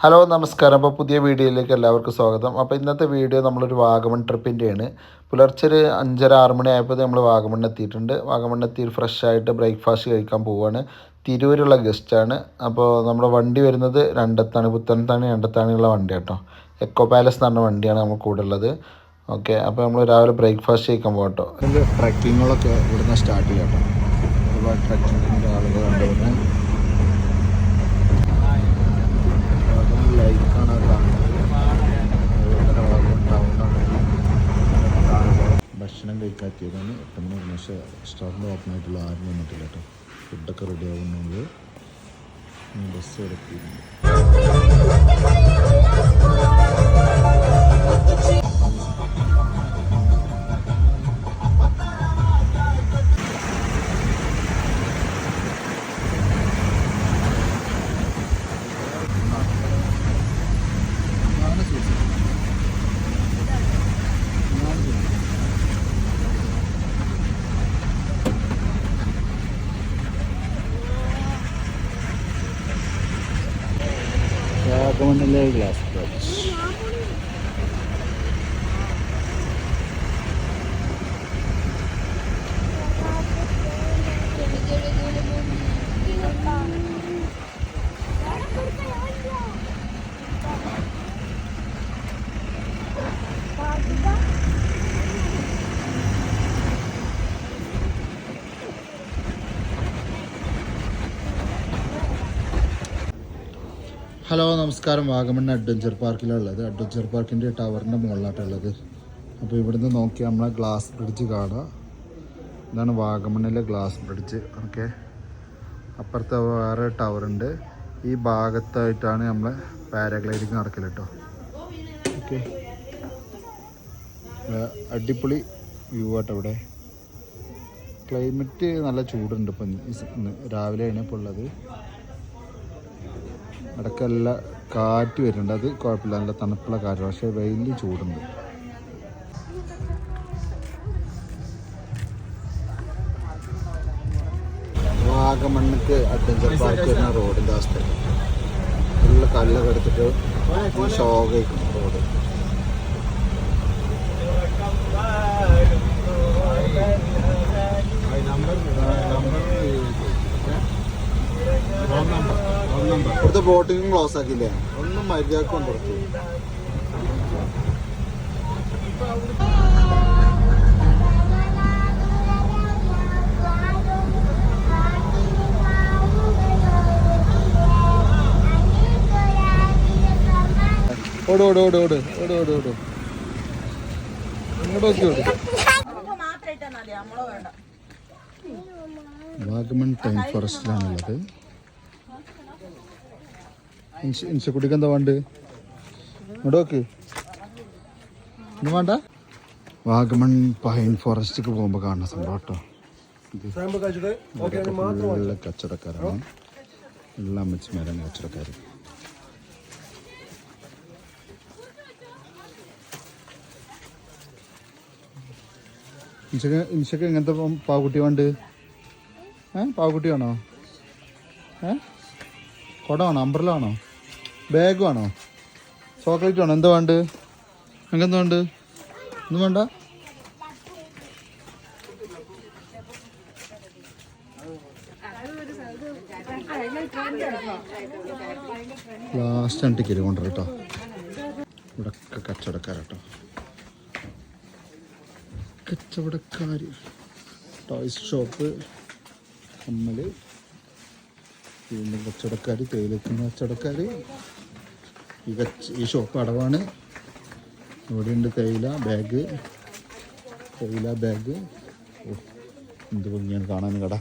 Hello നമസ്കാരം. അപ്പോൾ പുതിയ വീഡിയോയിലേക്ക് എല്ലാവർക്കും സ്വാഗതം. അപ്പോൾ ഇന്നത്തെ വീഡിയോ നമ്മളൊരു വാഗമൺ ട്രിപ്പിന്റെയാണ് പുലർച്ചെ ഒരു അഞ്ചര ആറ് മണി ആയപ്പോൾ നമ്മൾ വാഗമൺ എത്തിയിട്ടുണ്ട്. വാഗമൺ എത്തി ഫ്രഷായിട്ട് ബ്രേക്ക്ഫാസ്റ്റ് കഴിക്കാൻ പോവുകയാണ് തിരൂരുള്ള ഗസ്റ്റാണ് അപ്പോൾ നമ്മുടെ വണ്ടി വരുന്നത് രണ്ടത്താണ് പുത്തനത്താണി രണ്ടത്താണിയുള്ള വണ്ടി കേട്ടോ എക്കോ പാലസ് എന്ന് പറഞ്ഞ വണ്ടിയാണ് നമ്മൾ കൂടെ ഉള്ളത്. ഓക്കെ അപ്പോൾ നമ്മൾ രാവിലെ ബ്രേക്ക്ഫാസ്റ്റ് കഴിക്കാൻ പോകട്ടോ ട്രക്കിങ്ങുകളൊക്കെ ഇവിടുന്ന് സ്റ്റാർട്ട് ചെയ്യാം കേട്ടോ ഒരുപാട് ട്രക്കിങ്ങിന്റെ ആളുകൾ കഴിക്കാത്തിയതാണ് എട്ട് മണി പക്ഷേ റെസ്റ്റോറന്റ് ഓപ്പൺ ആയിട്ടുള്ള ആരും വന്നിട്ടില്ല കേട്ടോ. ഫുഡൊക്കെ റെഡി ആവുന്നുണ്ട്. ബസ് എടുത്തിരുന്നു là നമസ്കാരം. വാഗമൺ അഡ്വഞ്ചർ പാർക്കിലുള്ളത് അഡ്വഞ്ചർ പാർക്കിന്റെ ടവറിന്റെ മുകളിലായിട്ടുള്ളത് അപ്പോൾ ഇവിടുന്ന് നോക്കി നമ്മളെ ഗ്ലാസ് ബ്രിഡ്ജ് കാണാം. ഇതാണ് വാഗമണ്ണിലെ ഗ്ലാസ് ബ്രിഡ്ജ് ഓക്കെ. അപ്പുറത്തെ വേറെ ടവറുണ്ട് ഈ ഭാഗത്തായിട്ടാണ് നമ്മളെ പാരാഗ്ലൈഡിങ് നടക്കൽ കേട്ടോ ഓക്കെ. അടിപൊളി വ്യൂ ആട്ടോ ഇവിടെ. ക്ലൈമറ്റ് നല്ല ചൂടുണ്ട് ഇപ്പം. രാവിലെയാണ് ഇപ്പോൾ ഉള്ളത്. ഇടയ്ക്കല്ല കാറ്റ് വരുന്നുണ്ട്. അത് കുഴപ്പമില്ല. നല്ല തണുപ്പുള്ള കാറ്റ്. പക്ഷേ വെയിലിൽ ചൂടുണ്ട്. വാഗമണ്ണക്ക് അഡ്വഞ്ചർ പാർക്ക് വരുന്ന റോഡിന്റെ അവസ്ഥ. ഫുള്ള് കല്ലൊക്കെ എടുത്തിട്ട് ഷോകയ്ക്കും റോഡ്. നമ്പർ റോഡ് ഇവിടുത്തെ ബോട്ടിങ്ങും ക്ലോസ് ആക്കിയില്ലേ? ഒന്നും മര്യാദക്കും പുറത്തു ഓട് ഓട് ഓട് ഓട് ഓട് ഓട് ഓട്. ഇങ്ങോട്ട് നോക്കി ഓട്. വാഗമൺ ടൈം ഫോറസ്റ്റിലാണുള്ളത്. ഇൻഷ- ഇൻഷക്കുട്ടിക്ക് എന്താ വേണ്ട? ഇങ്ങോട്ട് നോക്ക്. വേണ്ട? വാഗമൺ പൈൻ ഫോറസ്റ്റിക്ക് പോകുമ്പോൾ കാണുന്ന സംഭവം കേട്ടോ. നല്ല കച്ചവടക്കാരാണ്. എല്ലാ അമ്മച്ചിമാരാണ് കച്ചവടക്കാർ ഇൻഷക്ക് ഇൻഷക്ക് എങ്ങനത്തെ പാവക്കുട്ടി വേണ്ട? ഏ പാവക്കുട്ടി വേണോ ഏ? കുടമാണോ? അമ്പറിലാണോ ബാഗ് വേണോ ചോക്ലേറ്റ് വേണോ എന്താ വേണ്ട നിനക്കെന്താ വേണ്ട ഒന്നും വേണ്ട? ലാസ്റ്റ് ടിക്കറ്റ് കൊണ്ടുവരും കേട്ടോ. ഇവിടെ കച്ചവടക്കാരട്ടോ. കച്ചവടക്കാർ ടോയ്സ് ഷോപ്പ് നമ്മൾ വീണ്ടും കച്ചവടക്കാർ തേയിലക്കുന്ന കച്ചവടക്കാർ ഈ ഷോപ്പ് അടവാണ്. ഇവിടെയുണ്ട് തേയില ബാഗ് തേയില ബാഗ് ഓ എന്ത് ഭംഗിയാണ് കാണാൻ കട.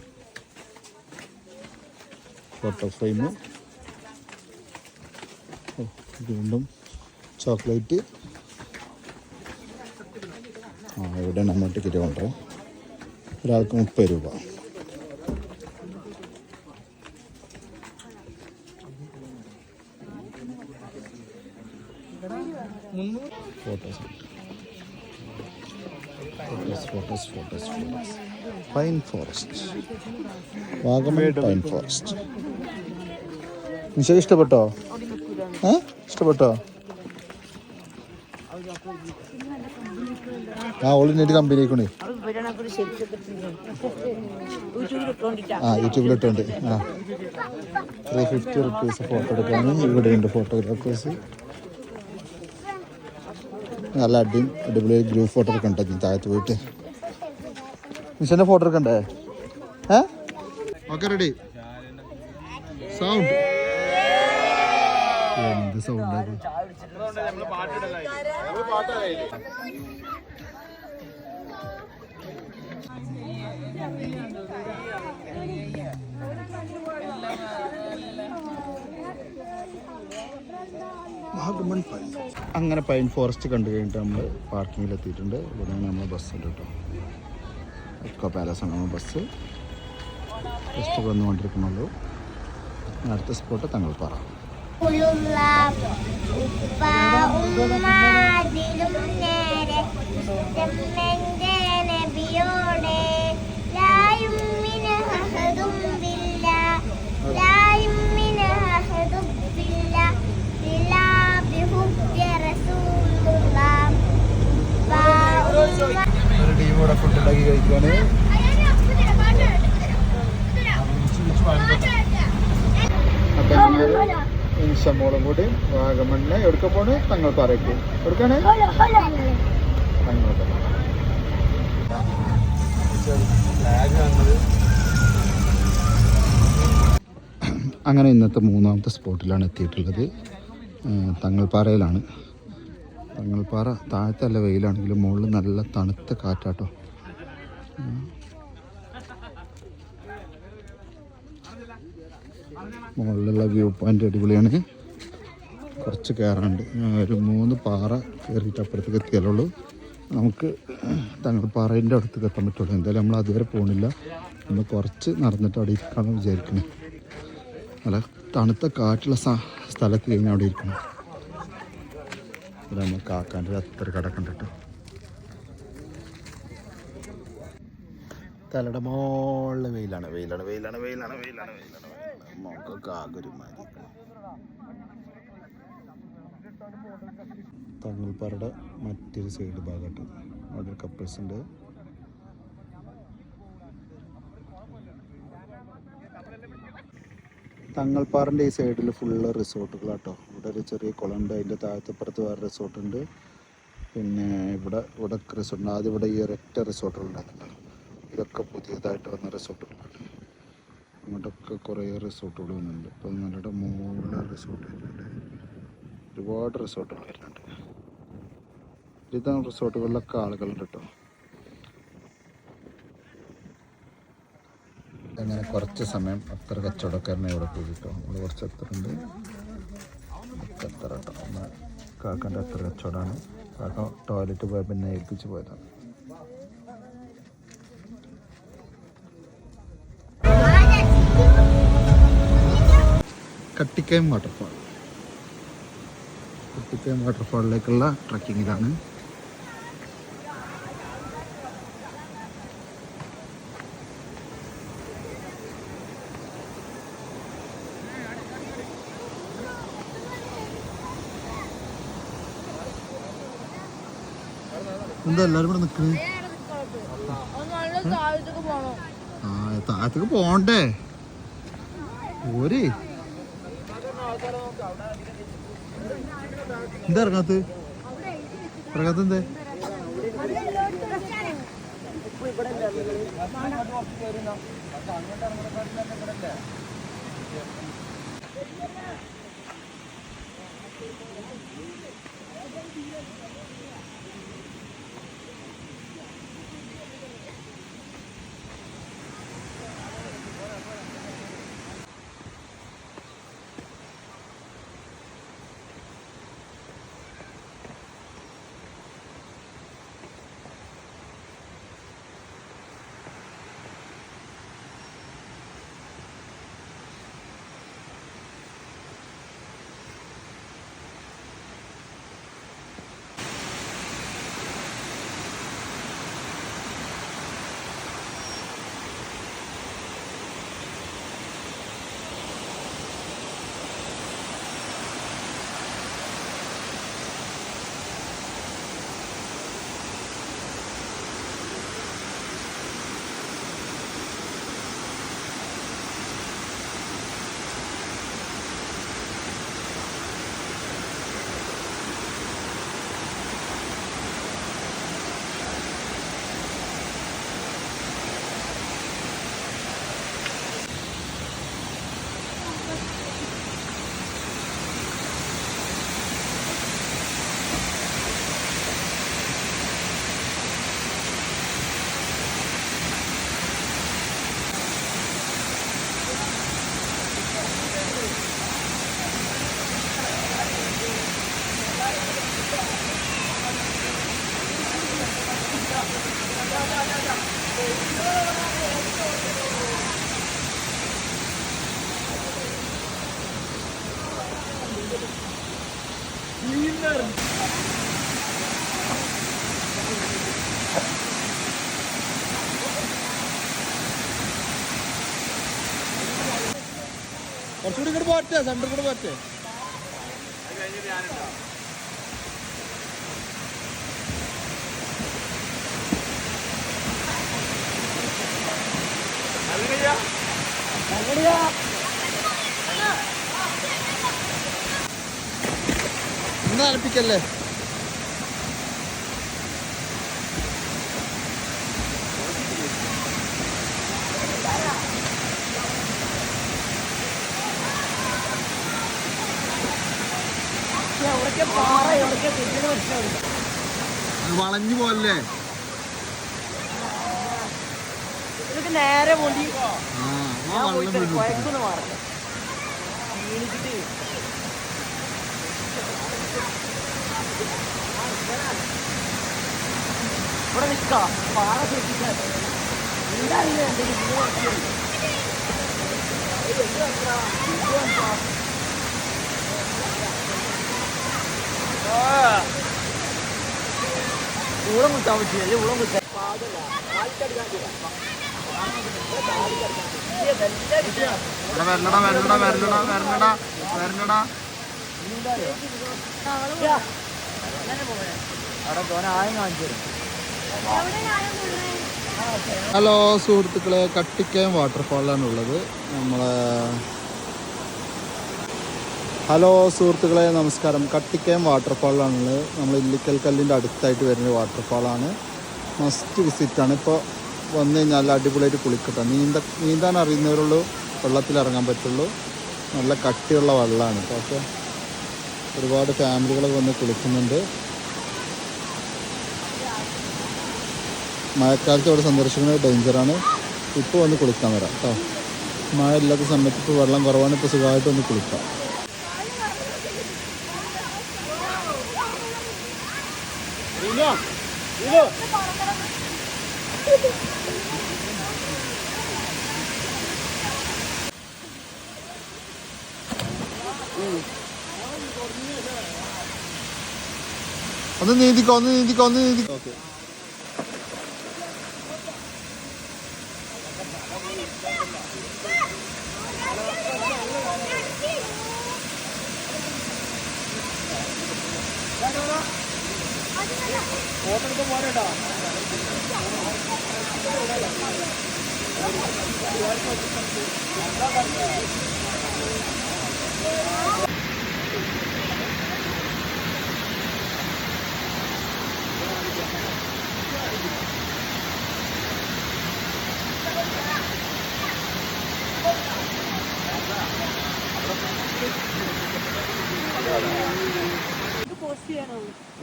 ഫോട്ടോ ഫ്രെയിം ഓ വീണ്ടും ചോക്ലേറ്റ് ആ ഇവിടെ നമ്മൾ ടിക്കറ്റ് കൊണ്ടുവരാം ഒരാൾക്ക് മുപ്പത് രൂപ. Photos photos photos photos photos pine forest Vagamon pine forest നിശക്ക് ഇഷ്ടപ്പെട്ടോ? ഏ? ഇഷ്ടപ്പെട്ടോ? ആ ഓളിനായിട്ട് കമ്പനി ആയിക്കോണേ ആ യൂട്യൂബിൽ ഇട്ടുണ്ട്. ആ. ത്രീ ഫിഫ്റ്റി റുപ്പീസ് ഫോട്ടോ എടുക്കാൻ ഇവിടെ ഉണ്ട് ഫോട്ടോഗ്രാഫേഴ്സ് നല്ല അടി അടിപൊളി ഗ്രൂപ്പ് ഫോട്ടോ ഒക്കെ നീ താഴത്ത് പോയിട്ട്? മിഷന്റെ ഫോട്ടോ എടുക്കണ്ടേ ഏ? ഓക്കെ റെഡി സൗണ്ട് എന്ത് സൗണ്ട് വാഗമൺ പൈൻ അങ്ങനെ പൈൻ ഫോറസ്റ്റ് കണ്ടു കഴിഞ്ഞിട്ട് നമ്മൾ പാർക്കിങ്ങിൽ എത്തിയിട്ടുണ്ട് ഇവിടെയാണ് നമ്മൾ ബസ് ഉണ്ട് കേട്ടോ. എക്കോ പാലസ് ആണ് നമ്മൾ ബസ് ജസ്റ്റ് വന്നുകൊണ്ടിരിക്കുന്നുള്ളൂ. അടുത്ത സ്പോട്ട് തങ്ങൾപ്പാറ ഉപ്പ ഇവിടെ ഫുഡ് ഉണ്ടാക്കി കഴിക്കുകയാണ് അപ്പം ഞങ്ങൾ ഇൻഷമോളും കൂടി വാഗമണ്ണ് എവിടേക്ക് പോണ്? തങ്ങൾ എവിടേക്കാണ്? തങ്ങൾപ്പാറ. അങ്ങനെ ഇന്നത്തെ മൂന്നാമത്തെ സ്പോട്ടിലാണ് എത്തിയിട്ടുള്ളത്. തങ്ങൾപ്പാറയിലാണ്. തങ്ങൾപ്പാറ താഴത്തല്ല വെയിലാണെങ്കിലും മുകളിൽ നല്ല തണുത്ത കാറ്റാട്ടോ. മുകളിലുള്ള വ്യൂ പോയിന്റ് അടിപൊളിയാണ്. കുറച്ച് കയറാണ്ട് ഒരു മൂന്ന് പാറ കയറിയിട്ട് അപ്പുറത്തേക്ക് എത്തിയാലുള്ളൂ നമുക്ക് തങ്ങൾപ്പാറേന്റെ അടുത്തേക്ക് എത്താൻ പറ്റുള്ളൂ. എന്തായാലും നമ്മൾ അതുവരെ പോകണില്ല നമ്മൾ കുറച്ച് നടന്നിട്ട് അവിടെ ഇരിക്കാമെന്ന് വിചാരിക്കണേ നല്ല തണുത്ത കാറ്റുള്ള സ്ഥലത്ത് കഴിഞ്ഞാൽ അവിടെ ഇരിക്കണം. ഇവിടെ നമ്മൾ കാക്കാന്റെ അത്ര കട കണ്ടിട്ട് തലയുടെ മോളിൽ വെയിലാണ് വെയിലാണ് വെയിലാണ് വെയിലാണ് വെയിലാണ് വെയിലാണ്. മോക്കൊക്കെ ആകെ ഒരു തങ്ങൾപ്പാറയുടെ മറ്റൊരു സൈഡ് ഭാഗത്ത് അവിടെ ഒരു കപ്പിൾസ് ഉണ്ട്. തങ്ങൾപ്പാറിന്റെ ഈ സൈഡിൽ ഫുള്ള് റിസോർട്ടുകളാട്ടോ ഇവിടെ ഒരു ചെറിയ കുളമുണ്ട്. അതിന്റെ താഴത്തപ്പുറത്ത് വേറെ റിസോർട്ടുണ്ട്. പിന്നെ ഇവിടെ ഇവിടെ റിസോർട്ടുണ്ട് ആദ്യം ഇവിടെ ഈ ഒരൊറ്റ റിസോർട്ടുകളുണ്ടായിരുന്നല്ലോ ഇതൊക്കെ പുതിയതായിട്ട് വന്ന റിസോർട്ടുകളാണ് അങ്ങോട്ടൊക്കെ കുറേ റിസോർട്ടുകൾ വന്നിട്ടുണ്ട്. ഇപ്പം നല്ല മുകളിൽ റിസോർട്ട് വരുന്നുണ്ട്. ഒരുപാട് റിസോർട്ടുകൾ വരുന്നുണ്ട്. ഇതാണ് റിസോർട്ടുകളിലൊക്കെ ആളുകളുണ്ട് കേട്ടോ. അങ്ങനെ കുറച്ച് സമയം അത്ര കച്ചവടക്കാരനെ ഇവിടെ പോയി കിട്ടും. നമ്മൾ കുറച്ച് അത്ര ഉണ്ട് അത്ര കേട്ടോ കാക്കന്റെ അത്ര കച്ചവടമാണ്. കാക്ക ടോയ്ലറ്റ് പോയ പിന്നെ ഏൽപ്പിച്ച് പോയതാണ്. കട്ടിക്കയം വാട്ടർഫാൾ. കട്ടിക്കയം വാട്ടർഫാളിലേക്കുള്ള ട്രക്കിങ്ങിലാണ് എന്താ എല്ലാരും ഇവിടെ നിക്കണേ? ആ താഴത്തേക്ക് പോണ്ടേ ഓരേ എന്താ ഇറങ്ങാത്ത് ഇറങ്ങാത്ത എന്തേ? കുറച്ചുകൂടി ഇങ്ങോട്ട് പോറ്റേ സെന്ററിൽ കൂടെ പോറ്റേ ഇന്ന് അലപ്പിക്കല്ലേ അത് വളഞ്ഞു പോലല്ലേ നേരെ പോയി ആ വെള്ളം പോയിട്ട് ഇവിടെ നിക്കാം പാറ സൂക്ഷിക്കാൻ. എന്താ അറിയില്ല എന്തെങ്കിലും. ഊളം കുത്താൻ പറ്റില്ല. അല്ലെ? ഊളം കുത്താൻ. ഇവിടെ വരണടാ വരണടാ വരണടാ വരണടാ വരണടാ. ഹലോ സുഹൃത്തുക്കളെ കട്ടിക്കയം വാട്ടർഫാളിലാണ് ഉള്ളത് നമ്മളെ ഹലോ സുഹൃത്തുക്കളെ നമസ്കാരം. കട്ടിക്കയം വാട്ടർഫാളിലാണുള്ളത്. നമ്മൾ ഇല്ലിക്കൽ കല്ലിന്റെ അടുത്തായിട്ട് വരുന്ന വാട്ടർഫാളാണ്. മസ്റ്റ് വിസിറ്റാണ് ഇപ്പോൾ വന്നു കഴിഞ്ഞാൽ അടിപൊളിയായിട്ട് കുളിക്കട്ടെ. നീന്ത നീന്താൻ അറിയുന്നവരുള്ളൂ. വെള്ളത്തിൽ ഇറങ്ങാൻ പറ്റുള്ളൂ. നല്ല കട്ടിയുള്ള വെള്ളമാണ്. ഇപ്പോൾ ഓക്കെ. ഒരുപാട് ഫാമിലികളൊക്കെ വന്ന് കുളിക്കുന്നുണ്ട്. മഴക്കാലത്ത് ഇവിടെ സന്ദർശിക്കുന്നത് ഡേഞ്ചറാണ് ഇപ്പോൾ വന്ന് കുളിക്കാൻ വരാം കേട്ടോ മഴ ഇല്ലാത്ത സമയത്ത് ഇപ്പോൾ വെള്ളം കുറവാണ് ഇപ്പോൾ സുഖമായിട്ട് വന്ന് കുളിക്കാം. ഒന്ന് നീന്തിക്കോ ഒന്ന് നീന്തിക്കോ ഒന്ന് നീന്തിക്കോ. ഓക്കെ.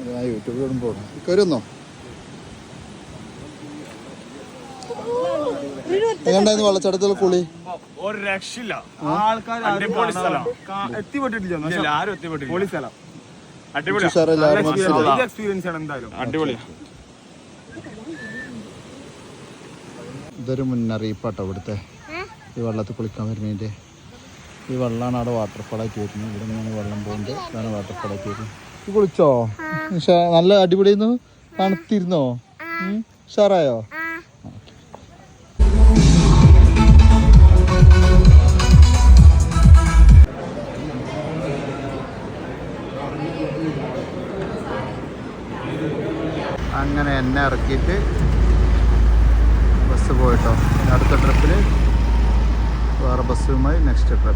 ഞാൻ യൂട്യൂബിൽ ഇടുമ്പോൾ കയറുന്നോ എങ്ങനെയായിരുന്നു വെള്ളച്ചാട്ടത്തിൽ കുളി. ഒരു രക്ഷയില്ല. ആൾക്കാർ എത്തിപ്പെട്ടിട്ടില്ല ആരും എത്തിപ്പെട്ടില്ല അടിപൊളി എക്സ്പീരിയൻസ് ആണ് എന്തായാലും. അടിപൊളിയാ. ഇതൊരു മുന്നറിയിപ്പാട്ടോ ഇവിടുത്തെ. ഈ വെള്ളത്തിൽ കുളിക്കാൻ വരുന്നതിന്റെ. ഈ വെള്ളമാണ് അവിടെ വാട്ടർഫാളായിട്ട് വരുന്നത്. ഇവിടെ നിന്നാണ് വെള്ളം പോകുന്നത് ഇതാണ് വാട്ടർഫാളായിട്ട് വരുന്നത്. കുളിച്ചോ? നല്ല അടിപൊളിയെന്നു തണുത്തിരുന്നോ? ഉഷാറായോ? അങ്ങനെ എന്നെ ഇറക്കിയിട്ട് ബസ് പോയിട്ടോ. അടുത്ത ട്രിപ്പിൽ വേറെ ബസ്സുമായി നെക്സ്റ്റ് ട്രിപ്പ്